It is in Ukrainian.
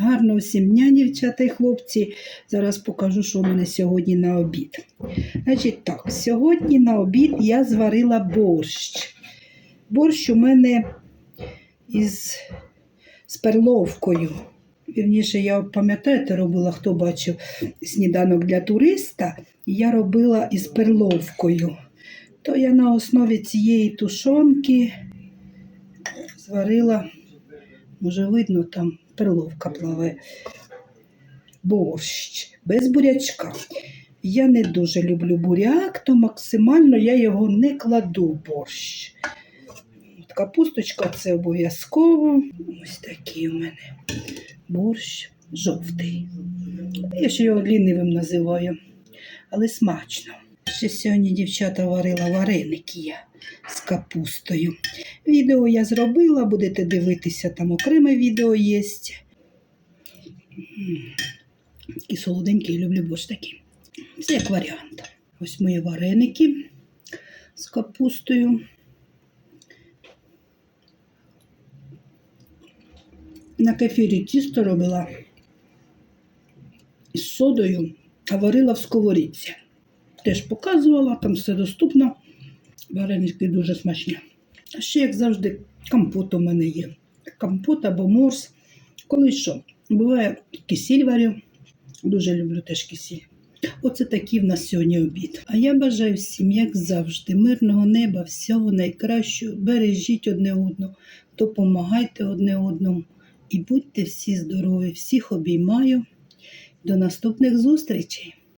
Гарно всім дня, дівчата і хлопці. Зараз покажу, що у мене сьогодні на обід. Значить так, сьогодні на обід я зварила борщ. Борщ у мене із з перловкою. Вірніше, я пам'ятаєте, робила, хто бачив сніданок для туриста, я робила із перловкою. То я на основі цієї тушонки зварила, може видно, там перловка плаває. Борщ без бурячка. Я не дуже люблю буряк, то максимально я його не кладу в борщ. От капусточка це обов'язково. Ось такий у мене борщ жовтий. Я ще його лінивим називаю, але смачно. Ще сьогодні дівчата варила вареники я з капустою. Відео я зробила, будете дивитися, там окреме відео є. І солоденький, люблю борщ такий. Це як варіант. Ось мої вареники з капустою. На кефірі тісто робила з содою, а варила в сковорідці. Теж показувала, там все доступно. Вареники дуже смачні. А ще, як завжди, компот у мене є. Компот або морс. Коли що? Буває кисіль варю. Дуже люблю теж кисіль. Оце такий в нас сьогодні обід. А я бажаю всім, як завжди, мирного неба, всього найкращого. Бережіть одне одного, допомагайте одне одному і будьте всі здорові. Всіх обіймаю. До наступних зустрічей!